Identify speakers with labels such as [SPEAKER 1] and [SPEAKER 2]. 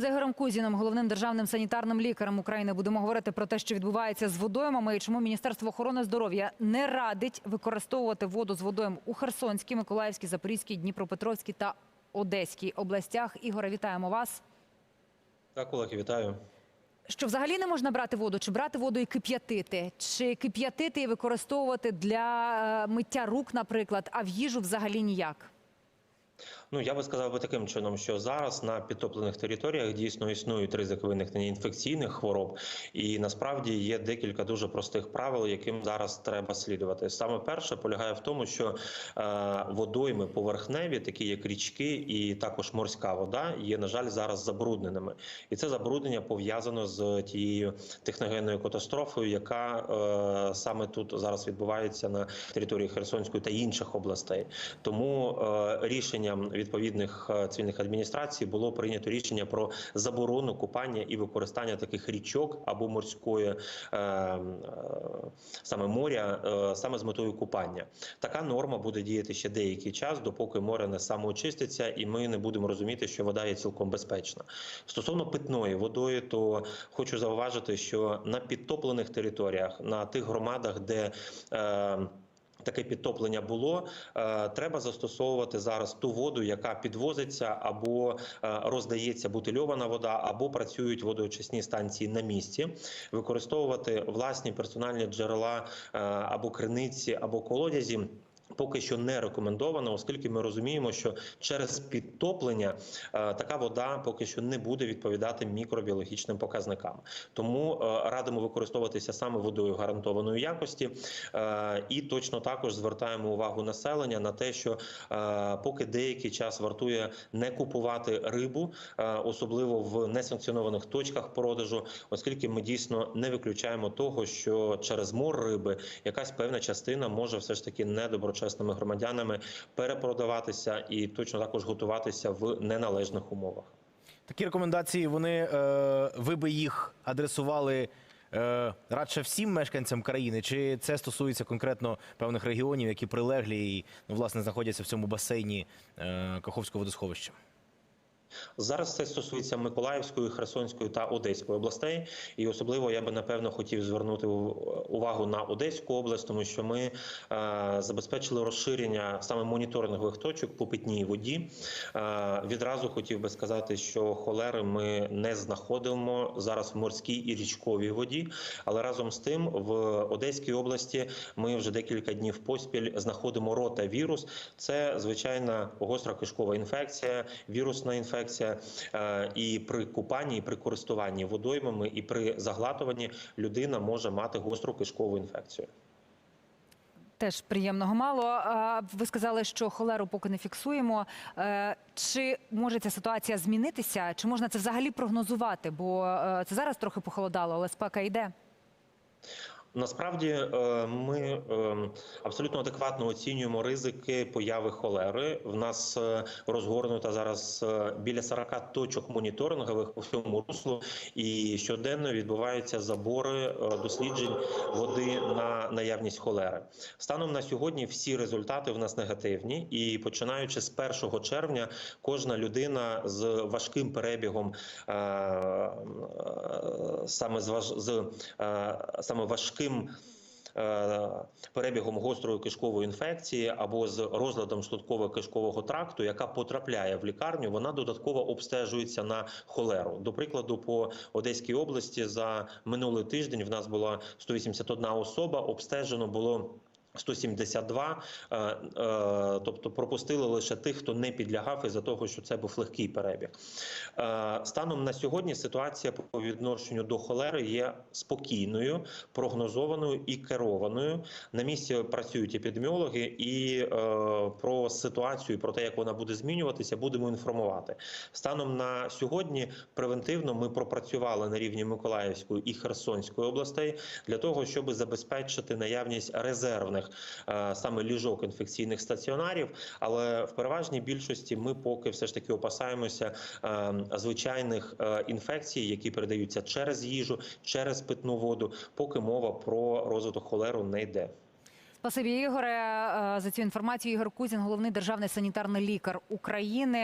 [SPEAKER 1] За Ігорем Кузіном, головним державним санітарним лікарем України, будемо говорити про те, що відбувається з водоймами і чому Міністерство охорони здоров'я не радить використовувати воду з водойм у Херсонській, Миколаївській, Запорізькій, Дніпропетровській та Одеській областях. Ігоре, вітаємо вас.
[SPEAKER 2] Так, Олег, вітаю.
[SPEAKER 1] Що взагалі не можна брати воду, чи брати воду і кип'ятити, чи кип'ятити і використовувати для е, миття рук, наприклад, а в їжу взагалі ніяк.
[SPEAKER 2] Ну я би сказав би таким чином, що зараз на підтоплених територіях дійсно існують ризики виникнення інфекційних хвороб, і насправді є декілька дуже простих правил, яким зараз треба слідувати. Саме перше полягає в тому, що е, водойми поверхневі, такі як річки, і також морська вода, є на жаль зараз забрудненими, і це забруднення пов'язано з тією техногенною катастрофою, яка е, саме тут зараз відбувається на території Херсонської та інших областей. Тому е, рішенням відповідних е, цивільних адміністрацій було прийнято рішення про заборону купання і використання таких річок або морської е, е, саме моря, саме з метою купання. Така норма буде діяти ще деякий час, допоки море не самоочиститься, і ми не будемо розуміти, що вода є цілком безпечна. Стосовно питної водою, то хочу зауважити, що на підтоплених територіях, на тих громадах, де е, Таке підтоплення було. е, Треба застосовувати зараз ту воду, яка підвозиться або е, роздається бутильована вода, або працюють водоочисні станції на місці. Використовувати власні персональні джерела е, або криниці, або колодязі. Поки що не рекомендовано, оскільки ми розуміємо, що через підтоплення е, така вода поки що не буде відповідати мікробіологічним показникам. Тому е, радимо використовуватися саме водою гарантованої якості, Е, і точно також звертаємо увагу населення на те, що поки деякий час вартує не купувати рибу, особливо в несанкціонованих точках продажу, оскільки ми дійсно не виключаємо того, що через мор риби якась певна частина може все ж таки недоброчесними громадянами перепродаватися і точно також готуватися в неналежних умовах.
[SPEAKER 3] Такі рекомендації вони е, ви би їх адресували е, радше всім мешканцям країни, чи це стосується конкретно певних регіонів, які прилеглі і ну, власне знаходяться в цьому басейні е, Каховського водосховища?
[SPEAKER 2] Зараз це стосується Миколаївської, Херсонської та Одеської областей, і особливо я би напевно хотів звернути увагу на Одеську область, тому що ми е, забезпечили розширення саме моніторингових точок по питній воді. Е, відразу хотів би сказати, що холери ми не знаходимо зараз в морській і річковій воді, але разом з тим в Одеській області ми вже декілька днів поспіль знаходимо ротавірус. Це звичайна гостра кишкова інфекція, вірусна інфекція. Е, І при купанні, і при користуванні водоймами, і при заглатуванні людина може мати гостру кишкову інфекцію.
[SPEAKER 1] Теж приємного мало. Ви сказали, що холеру поки не фіксуємо. Е, Чи може ця ситуація змінитися? Чи можна це взагалі прогнозувати? Бо е, це зараз трохи похолодало, але спека йде.
[SPEAKER 2] Насправді е, ми е, абсолютно адекватно оцінюємо ризики появи холери. В нас е, розгорнуто зараз біля 40 точок моніторингових по всьому руслу, і щоденно відбуваються забори досліджень води на наявність холери. Станом на сьогодні всі результати в нас негативні, і починаючи з 1 червня, кожна людина з важким перебігом саме з саме важким. Е, Перебігом гострої кишкової інфекції або з розладом шлунково-кишкового тракту, яка потрапляє в лікарню, вона додатково обстежується на холеру. До прикладу, по Одеській області за минулий тиждень в нас була 181 особа. Обстежено було 172, е, е, тобто пропустили лише тих, хто не підлягав із-за того, що це був легкий перебіг. Е, Станом на сьогодні ситуація по відношенню до холери є спокійною, прогнозованою і керованою. На місці працюють епідеміологи, і про ситуацію, про те, як вона буде змінюватися, будемо інформувати. Станом на сьогодні превентивно ми пропрацювали на рівні Миколаївської і Херсонської областей для того, щоб забезпечити наявність резервних е, саме ліжок інфекційних стаціонарів. Але в переважній більшості ми поки все ж таки опасаємося е, звичайних е, інфекцій, які передаються через їжу, через питну воду, поки мова про розвиток холеру не йде.
[SPEAKER 1] Спасибі, Ігоре, за цю інформацію. Ігор Кузін, головний державний санітарний лікар України.